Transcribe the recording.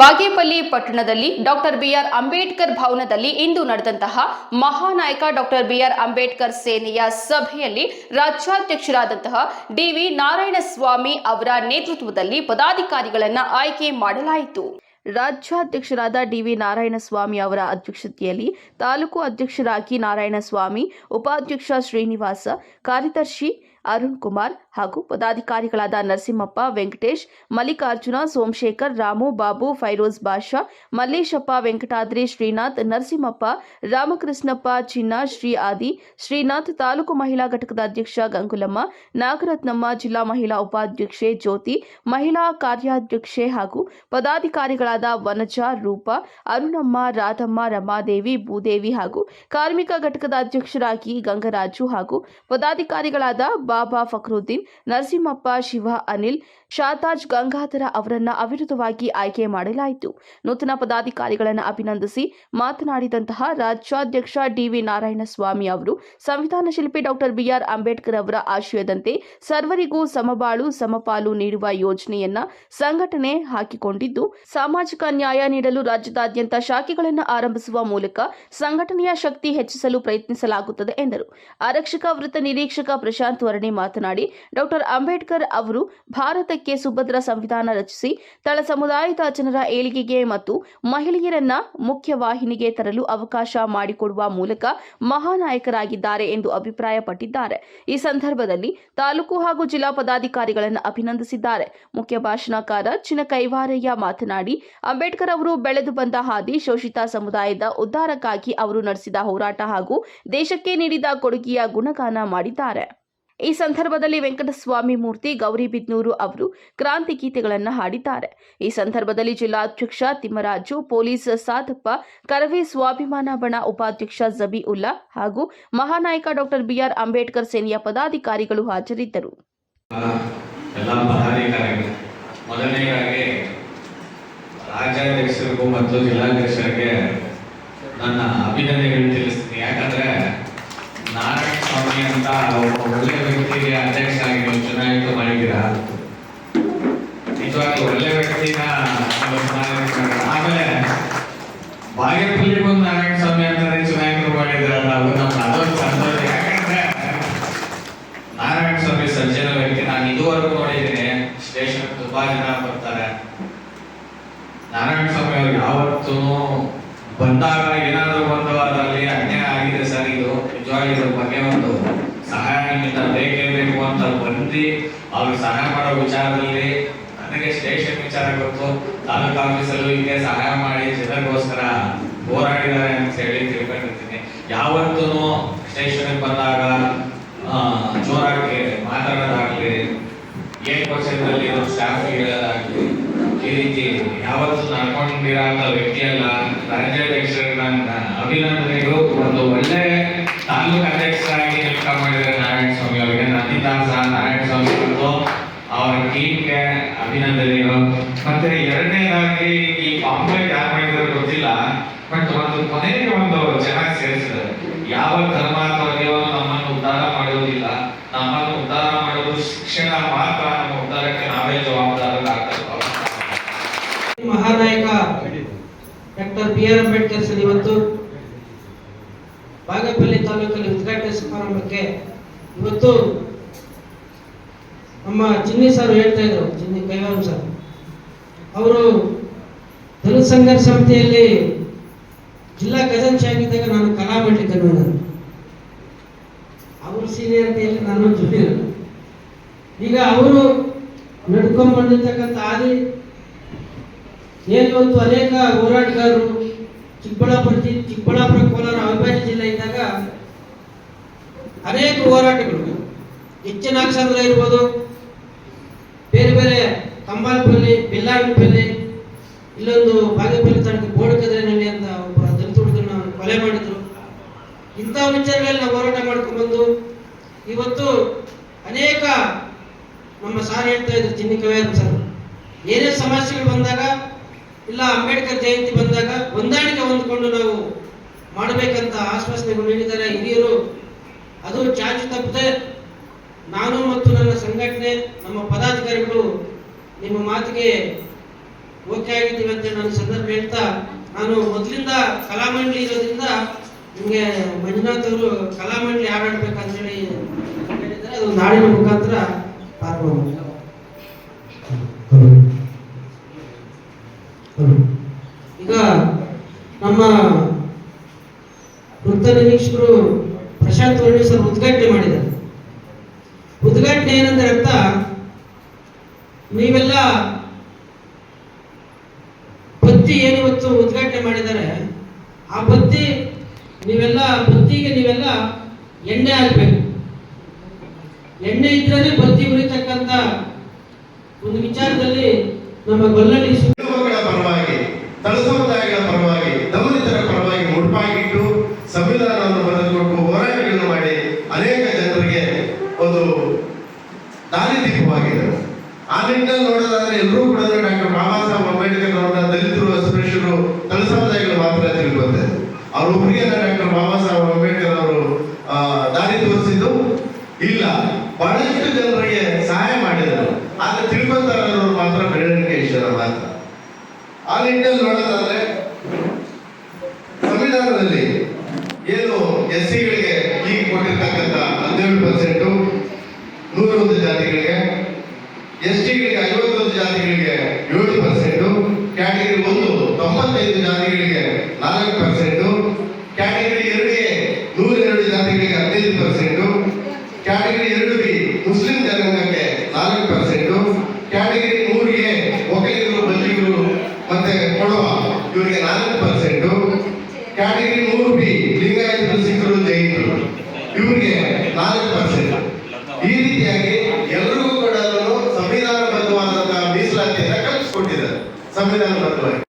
ಬಾಗೇಪಲ್ಲಿ ಪಟ್ಟಣದಲ್ಲಿ doctor B R Ambedkar ಭವನದಲ್ಲಿ ಇಂದು ನಡೆದಂತಹ ಮಹಾನಾಯಕ ಡಾಕ್ಟರ್ ಬಿಆರ್ ಅಂಬೇಡ್ಕರ್ ಸೇನೆಯ ಸಭೆಯಲ್ಲಿ ರಾಜ್ಯಾಧ್ಯಕ್ಷರಾದಂತಹ ಡಿವಿ ನಾರಾಯಣಸ್ವಾಮಿ ಅವರ ನೇತೃತ್ವದಲ್ಲಿ ಪದಾಧಿಕಾರಿಗಳನ್ನು ಆಯ್ಕೆ ಮಾಡಲಾಯಿತು. ರಾಜ್ಯಾಧ್ಯಕ್ಷರಾದ ಡಿವಿ ನಾರಾಯಣಸ್ವಾಮಿ ಅವರ ಅಧ್ಯಕ್ಷತೆಯಲ್ಲಿ ತಾಲೂಕು ಅಧ್ಯಕ್ಷರಾಗಿ ನಾರಾಯಣಸ್ವಾಮಿ, ಉಪಾಧ್ಯಕ್ಷ ಶ್ರೀನಿವಾಸ, ಕಾರ್ಯದರ್ಶಿ ಅರುಣ್ ಕುಮಾರ್ ಹಾಗೂ ಪದಾಧಿಕಾರಿಗಳಾದ ನರಸಿಂಹಪ್ಪ, ವೆಂಕಟೇಶ್, ಮಲ್ಲಿಕಾರ್ಜುನ, ಸೋಮಶೇಖರ್, ರಾಮು, ಬಾಬು, ಫೈರೋಜ್ ಬಾಷಾ ಮಲ್ಲೇಶಪ್ಪ, ವೆಂಕಟಾದ್ರಿ ಶ್ರೀನಾಥ್, ನರಸಿಂಹಪ್ಪ, ರಾಮಕೃಷ್ಣಪ್ಪ, ಚಿನ್ನ, ಶ್ರೀ ಆದಿ, ಶ್ರೀನಾಥ್ ತಾಲೂಕು ಮಹಿಳಾ ಘಟಕದ ಅಧ್ಯಕ್ಷ ಗಂಗುಲಮ್ಮ, ನಾಗರತ್ನಮ್ಮ ಜಿಲ್ಲಾ ಮಹಿಳಾ ಉಪಾಧ್ಯಕ್ಷೆ ಜ್ಯೋತಿ, ಮಹಿಳಾ ಕಾರ್ಯಾಧ್ಯಕ್ಷೆ ಹಾಗೂ ಪದಾಧಿಕಾರಿಗಳಾದ ವನಜಾ, ರೂಪ, ಅರುಣಮ್ಮ, ರಾಧಮ್ಮ, ರಮಾದೇವಿ, ಭೂದೇವಿ ಹಾಗೂ ಕಾರ್ಮಿಕ ಘಟಕದ ಅಧ್ಯಕ್ಷರಾಗಿ ಗಂಗರಾಜು ಹಾಗೂ ಪದಾಧಿಕಾರಿಗಳಾದ ಬಾಬಾ ಫಕ್ರುದ್ದೀನ್, ನರಸಿಂಹಪ್ಪ, ಶಿವ, ಅನಿಲ್, ಶಾತಾಜ್ ಗಂಗಾಧರ ಅವರನ್ನ ಅವಿರೋಧವಾಗಿ ಆಯ್ಕೆ ಮಾಡಲಾಯಿತು. ನೂತನ ಪದಾಧಿಕಾರಿಗಳನ್ನು ಅಭಿನಂದಿಸಿ ಮಾತನಾಡಿದಂತಹ ರಾಜ್ಯಾಧ್ಯಕ್ಷ ಡಿವಿ ನಾರಾಯಣಸ್ವಾಮಿ ಅವರು, ಸಂವಿಧಾನ ಶಿಲ್ಪಿ ಡಾಕ್ಟರ್ ಬಿಆರ್ ಅಂಬೇಡ್ಕರ್ ಅವರ ಆಶಯದಂತೆ ಸರ್ವರಿಗೂ ಸಮಬಾಳು, ಸಮಪಾಲು ನೀಡುವ ಯೋಜನೆಯನ್ನ ಸಂಘಟನೆ ಹಾಕಿಕೊಂಡಿದ್ದು, ಸಾಮಾಜಿಕ ನ್ಯಾಯ ನೀಡಲು ರಾಜ್ಯದಾದ್ಯಂತ ಶಾಖೆಗಳನ್ನು ಆರಂಭಿಸುವ ಮೂಲಕ ಸಂಘಟನೆಯ ಶಕ್ತಿ ಹೆಚ್ಚಿಸಲು ಪ್ರಯತ್ನಿಸಲಾಗುತ್ತದೆ ಎಂದರು. ಆರಕ್ಷಕ ವೃತ್ತ ನಿರೀಕ್ಷಕ ಪ್ರಶಾಂತ್ ವರ್ಣೆ ಮಾತನಾಡಿ ಡಾಕ್ಟರ್ ಅಂಬೇಡ್ಕರ್ ಅವರು ಭಾರತಕ್ಕೆ ಸುಭದ್ರ ಸಂವಿಧಾನ ರಚಿಸಿ ತಳ ಸಮುದಾಯದ ಜನರ ಏಳಿಗೆಗೆ ಮತ್ತು ಮಹಿಳೆಯರನ್ನ ಮುಖ್ಯವಾಹಿನಿಗೆ ತರಲು ಅವಕಾಶ ಮಾಡಿಕೊಡುವ ಮೂಲಕ ಮಹಾನಾಯಕರಾಗಿದ್ದಾರೆ ಎಂದು ಅಭಿಪ್ರಾಯಪಟ್ಟಿದ್ದಾರೆ. ಈ ಸಂದರ್ಭದಲ್ಲಿ ತಾಲೂಕು ಹಾಗೂ ಜಿಲ್ಲಾ ಪದಾಧಿಕಾರಿಗಳನ್ನು ಅಭಿನಂದಿಸಿದ್ದಾರೆ. ಮುಖ್ಯ ಭಾಷಣಕಾರ ಚಿನ ಕೈವಾರಯ್ಯ ಮಾತನಾಡಿ, ಅಂಬೇಡ್ಕರ್ ಅವರು ಬೆಳೆದು ಬಂದ ಹಾದಿ ಶೋಷಿತ ಸಮುದಾಯದ ಉದ್ಧಾರಕ್ಕಾಗಿ ಅವರು ನಡೆಸಿದ ಹೋರಾಟ ಹಾಗೂ ದೇಶಕ್ಕೆ ನೀಡಿದ ಕೊಡುಗೆಯ ಗುಣಗಾನ ಮಾಡಿದ್ದಾರೆ. ಈ ಸಂದರ್ಭದಲ್ಲಿ ವೆಂಕಟಸ್ವಾಮಿ ಮೂರ್ತಿ ಗೌರಿಬಿದ್ನೂರು ಅವರು ಕ್ರಾಂತಿ ಗೀತೆಗಳನ್ನು ಹಾಡಿದ್ದಾರೆ. ಈ ಸಂದರ್ಭದಲ್ಲಿ ಜಿಲ್ಲಾಧ್ಯಕ್ಷ ತಿಮ್ಮರಾಜು, ಪೊಲೀಸ್ ಸಾಧಪ್ಪ ಕರವೇ ಸ್ವಾಭಿಮಾನ ಬಣ ಉಪಾಧ್ಯಕ್ಷ ಜಬಿ ಉಲ್ಲಾ ಹಾಗೂ ಮಹಾನಾಯಕ ಡಾಕ್ಟರ್ ಬಿಆರ್ ಅಂಬೇಡ್ಕರ್ ಸೇನೆಯ ಪದಾಧಿಕಾರಿಗಳು ಹಾಜರಿದ್ದರು. ರಾಜ್ಯಾಧ್ಯಕ್ಷರಿಗೂ ಮತ್ತು ಜಿಲ್ಲಾಧ್ಯಕ್ಷರಿಗೆ ನನ್ನ ಅಭಿನಂದನೆಗಳು ತಿಳಿಸ್ತೀನಿ. ಯಾಕಂದ್ರೆ ನಾರಾಯಣ ಸ್ವಾಮಿ ಅಂತ ಒಬ್ಬ ಒಳ್ಳೆ ವ್ಯಕ್ತಿಗೆ ಅಧ್ಯಕ್ಷ ಆಗಿ ನೀವು ಚುನಾಯಿತ ಮಾಡಿದ್ದೀರಾ ನಿಜವಾಗ್ಲೂ ಒಳ್ಳೆ ವ್ಯಕ್ತಿನ ನೀವು ಆಮೇಲೆ ಬಾಗೇಪಲ್ಲಿ ನಾರಾಯಣ ಸ್ವಾಮಿ ಅಂತಾನೆ ಚುನಾಯಿತರು ಮಾಡಿದ್ರಲ್ಲ ಅದು ನಮ್ಮ ಅದೊಂದು ಸಂತೋಷ ಯಾಕಂದ್ರೆ ನಾರಾಯಣ ಸ್ವಾಮಿ ಸಜ್ಜನ ವ್ಯಕ್ತಿ ನಾನು ಇದುವರೆಗೂ ನೋಡಿದ್ದೀನಿ ಸ್ಟೇಷನ್ ತುಂಬಾ ಜನ ಬರ್ತಾರೆ ನಾರಾಯಣ ಸ್ವಾಮಿ ಅವ್ರು ಯಾವತ್ತೂ ಬಂದಾಗ ಏನಾದರೂ ಒಂದು ಅಲ್ಲಿ ಅನ್ಯಾಯ ಆಗಿದೆ ಸರ್, ಇದು ನಿಜವಾಗಿ ಇದ್ರ ಬಗ್ಗೆ ಒಂದು ನಿಮ್ಮಿಂದ ಬೇಕೇ ಬೇಕು ಅಂತ ಬಂದು ಅವ್ರಿಗೆ ಸಹಾಯ ಮಾಡೋ ವಿಚಾರದಲ್ಲಿ ನನಗೆ ಸ್ಟೇಷನ್ ವಿಚಾರ ಗೊತ್ತು. ತಾಲೂಕು ಆಫೀಸಲ್ಲೂ ಹೀಗೆ ಸಹಾಯ ಮಾಡಿ ಜನರಿಗೋಸ್ಕರ ಹೋರಾಡಿದ್ದಾರೆ ಅಂತ ಹೇಳಿ ತಿಳ್ಕೊಂಡಿರ್ತೀನಿ. ಯಾವತ್ತೂ ಸ್ಟೇಷನ್ಗೆ ಬಂದಾಗ ಜೋರಾಗಿ ಮಾತಾಡೋದಾಗ್ಲಿ ಏನ್ ಪಕ್ಷದಲ್ಲಿ ಸ್ಟಾಫ್ ಹೇಳೋದಾಗ್ಲಿ ಈ ರೀತಿ ಯಾವತ್ತೂ ನಡ್ಕೊಂಡಿರೋ ವ್ಯಕ್ತಿ ಅಲ್ಲ ರಾಜ್ಯಾಧ್ಯಕ್ಷರ ಅಭಿನಂದನೆಗಳು. ಒಂದು ಒಳ್ಳೆ ತಾಲೂಕು ಅಧ್ಯಕ್ಷರಾಗಿ ನೇಮಕ ಮಾಡಿದರೆ ನಾರಾಯಣ ಸ್ವಾಮಿ ಅವರಿಗೆ ನನ್ನಿಂದ ಸಹ ನಾರಾಯಣ ಸ್ವಾಮಿ ಮತ್ತು ಅವರ ಟೀಮ್ಗೆ ಅಭಿನಂದನೆಗಳು. ಮತ್ತೆ ಎರಡನೇದಾಗಿ ಈ ಪಾಂಪ್ಲೆಟ್ ಯಾರು ಮಾಡಿದ್ರು ಗೊತ್ತಿಲ್ಲ ಬಟ್ ಒಂದು ಕೊನೆಗೆ ಒಂದು ಚೆನ್ನಾಗಿ ಸೇರಿಸಿದ್ದಾರೆ. ಯಾವ ಧರ್ಮ ನಮ್ಮನ್ನು ಉದ್ಧಾರ ಮಾಡುವುದಿಲ್ಲ ನಮ್ಮನ್ನು ಉದ್ಧಾರ ಮಾಡುವುದು ಶಿಕ್ಷಣ ಮಾತ್ರ. ನಮ್ಮ ಉದ್ಧಾರಕ್ಕೆ ನಾವೇ ಜವಾಬ್ದಾರರಾಗ್ತದೆ ಮಹಾನಾಯಕ doctor B R Ambedkar sir, ಇವತ್ತು ಬಾಗೇಪಲ್ಲಿ ತಾಲೂಕಲ್ಲಿ ಉದ್ಘಾಟನೆ ಸಮಾರಂಭಕ್ಕೆ ಇವತ್ತು ನಮ್ಮ ಚಿನ್ನಿ ಸರ್ ಹೇಳ್ತಾ ಇದ್ರು, ಚಿನ್ನಿ ಕೈವಾಂ ಸರ್. ಅವರು ದಲಿತ ಸಂಘರ್ಷ ಸಮಿತಿಯಲ್ಲಿ ಜಿಲ್ಲಾ ಖಜಾಂಚಿ ಆಗಿದ್ದಾಗ ನಾನು ಕಲಾ ಮಾಡ್ಲಿಕ್ಕೆ ನಾನು ಅವ್ರ ಸೀನಿಯರಿಟಿಯಲ್ಲಿ ನಾನು ಜೂನಿಯರ್ ಈಗ ಅವರು ನಡ್ಕೊಂಡ್ ಬಂದಿರ್ತಕ್ಕಂಥ ಹಾದಿ ಏನು ಇವತ್ತು ಅನೇಕ ಹೋರಾಟಗಾರರು ಚಿಕ್ಕಬಳ್ಳಾಪುರ ಚಿಕ್ಕಬಳ್ಳಾಪುರ ಕೋಲಾರ ಅವಿಭಾಜ್ಯ ಜಿಲ್ಲೆ ಇದ್ದಾಗ ಅನೇಕ ಹೋರಾಟಗಳು. ಹೆಚ್ಚಿನ ನಾಗಸಂದ್ರ ಇರ್ಬೋದು, ಬೇರೆ ಬೇರೆ ಕಂಬಾಲ್ಪಲ್ಲಿ ಬಿಲ್ಲಾಗಿಪಲ್ಲಿ ಇಲ್ಲೊಂದು ಬಾಗೇಪಲ್ಲಿ ತನಕ ಬೋಡಕದ್ರನಹಳ್ಳಿ ಅಂತ ಒಬ್ಬ ದಲಿತ ಹುಡುಗನ ಕೊಲೆ ಮಾಡಿದ್ರು. ಇಂಥ ವಿಚಾರಗಳಲ್ಲಿ ನಾವು ಹೋರಾಟ ಮಾಡ್ಕೊಂಡ್ಬಂದು ಇವತ್ತು ಅನೇಕ ನಮ್ಮ ಸಾರ್ ಹೇಳ್ತಾ ಇದ್ರು ಚಿನ್ನಿ ಸರ್. ಏನೇ ಸಮಸ್ಯೆಗಳು ಬಂದಾಗ, ಇಲ್ಲ ಅಂಬೇಡ್ಕರ್ ಜಯಂತಿ ಬಂದಾಗ ಹೊಂದಾಣಿಕೆ ಹೊಂದಿಕೊಂಡು ನಾವು ಮಾಡಬೇಕಂತ ಆಶ್ವಾಸನೆಗಳು ನೀಡಿದ್ದಾರೆ ಹಿರಿಯರು. ಅದು ಚಾಚು ತಪ್ಪದೆ ನಾನು ಮತ್ತು ನನ್ನ ಸಂಘಟನೆ ನಮ್ಮ ಪದಾಧಿಕಾರಿಗಳು ನಿಮ್ಮ ಮಾತಿಗೆ ಓಕೆ ಆಗಿದ್ದೀವಿ ಅಂತ ನಾನು ಸಂದರ್ಭ ಹೇಳ್ತಾ ನಾನು ಮೊದಲಿಂದ ಕಲಾಮಂಡಳಿ ಇರೋದ್ರಿಂದ ನಿಮಗೆ ಮಂಜುನಾಥ್ ಅವರು ಕಲಾಮಂಡಳಿ ಹಾಡಾಡ್ಬೇಕಂತ ಹೇಳಿ ಹೇಳಿದರೆ ಅದು ನಾಡಿನ ಮುಖಾಂತರ ಪ್ರಾರಂಭ ಮಾಡಿ. ಈಗ ನಮ್ಮ ವೃತ್ತ ನಿರೀಕ್ಷಕರು ವರ್ಣಿ ಉದ್ಘಾಟನೆ ಮಾಡಿದ್ದಾರೆ. ಉದ್ಘಾಟನೆ ಏನಂದ್ರೆ ಅರ್ಥ, ನೀವೆಲ್ಲ ಬತ್ತಿ ಇವತ್ತು ಉದ್ಘಾಟನೆ ಮಾಡಿದ್ದಾರೆ, ಆ ಬತ್ತಿ ನೀವೆಲ್ಲ, ಬತ್ತಿಗೆ ನೀವೆಲ್ಲ ಎಣ್ಣೆ ಹಾಕ್ಬೇಕು. ಎಣ್ಣೆ ಇದ್ದರೆ ಬತ್ತಿ ಉರಿತಕ್ಕಂತ ಒಂದು ವಿಚಾರದಲ್ಲಿ ನಮ್ಮ ಗೊಲ್ಲಳ್ಳಿ ಹೋರಾಟಗಳನ್ನು ಮಾಡಿ ಅನೇಕ ಜನರಿಗೆ ಒಂದು ದಾರಿದೀಪವಾಗಿದ್ದರು ಆ ನಿಟ್ಟಿನಲ್ಲಿ ನೋಡೋದಾದ್ರೆ ಎಲ್ಲರೂ ಕೂಡ ಡಾಕ್ಟರ್ ಬಾಬಾ ಸಾಹೇಬ್ ಅಂಬೇಡ್ಕರ್ ಅವರ ದಲಿತರು, ಅಸ್ಪೃಶ್ಯರು ತಳ ಸಮುದಾಯಗಳು ಮಾತ್ರ ತಿಳ್ಕೊತಾರೆ ಅವರೊಬ್ಬರಿಗೆ ಡಾಕ್ಟರ್ ಬಾಬಾ ಸಾಹೇಬ್ ಅಂಬೇಡ್ಕರ್ ಅವರು ದಾರಿ ತೋರಿಸಿದ್ದು ಇಲ್ಲ. ಬಹಳಷ್ಟು ಜನರಿಗೆ ಸಹಾಯ ಮಾಡಿದರು. ಆದ್ರೆ ತಿಳ್ಕೊಂತಾರ ಮಾತ್ರ ಬೆಳವಣಿಗೆ ಈಶ್ವರ ಮಾತ್ರ. ಆ ನಿಟ್ಟಿನಲ್ಲಿ ನೋಡೋದಾದ್ರೆ ಸಂವಿಧಾನದಲ್ಲಿ ಏನು ಎಸ್ ಸಿಗಳಿಗೆ ಈಗ ಕೊಟ್ಟಿರ್ತಕ್ಕಂಥ ಹದಿನೇಳು ಪರ್ಸೆಂಟು ನೂರೊಂದು ಜಾತಿಗಳಿಗೆ ಎಸ್ ಟಿಗಳಿಗೆ ಐವತ್ತೊಂದು ಜಾತಿಗಳಿಗೆ ಏಳು ಪರ್ಸೆಂಟು ಕ್ಯಾಟಗರಿ ಒಂದು ತೊಂಬತ್ತೈದು ಜಾತಿಗಳಿಗೆ ನಾಲ್ಕು ಪರ್ಸೆಂಟು ಕ್ಯಾಟಗರಿ ಎರಡು ನೂರ ಎರಡು ಜಾತಿಗಳಿಗೆ ಹದಿನೈದು ಪರ್ಸೆಂಟು ಕ್ಯಾಟಗರಿ ಎರಡು ಬಿ ಮುಸ್ಲಿಂ ಜನಾಂಗಕ್ಕೆ ನಾಲ್ಕು ಪರ್ಸೆಂಟು ಕ್ಯಾಟಗರಿ ಮೂರಿಗೆ ಒಕ್ಕಲಿಗರು ಬಲ್ಲಿಗರು ಮತ್ತೆ ಕೊಡವ ಇವರಿಗೆ ನಾಲ್ಕು ಪರ್ಸೆಂಟು ಕ್ಯಾಟಗರಿ ಮೂರು ಬಿ ಲಿಂಗಾಯತರು ಸಿಖ್ಖರು ಜೈನರು ಇವರಿಗೆ ನಾಲ್ಕು ಪರ್ಸೆಂಟ್ ಈ ರೀತಿಯಾಗಿ ಎಲ್ರಿಗೂ ಕೂಡ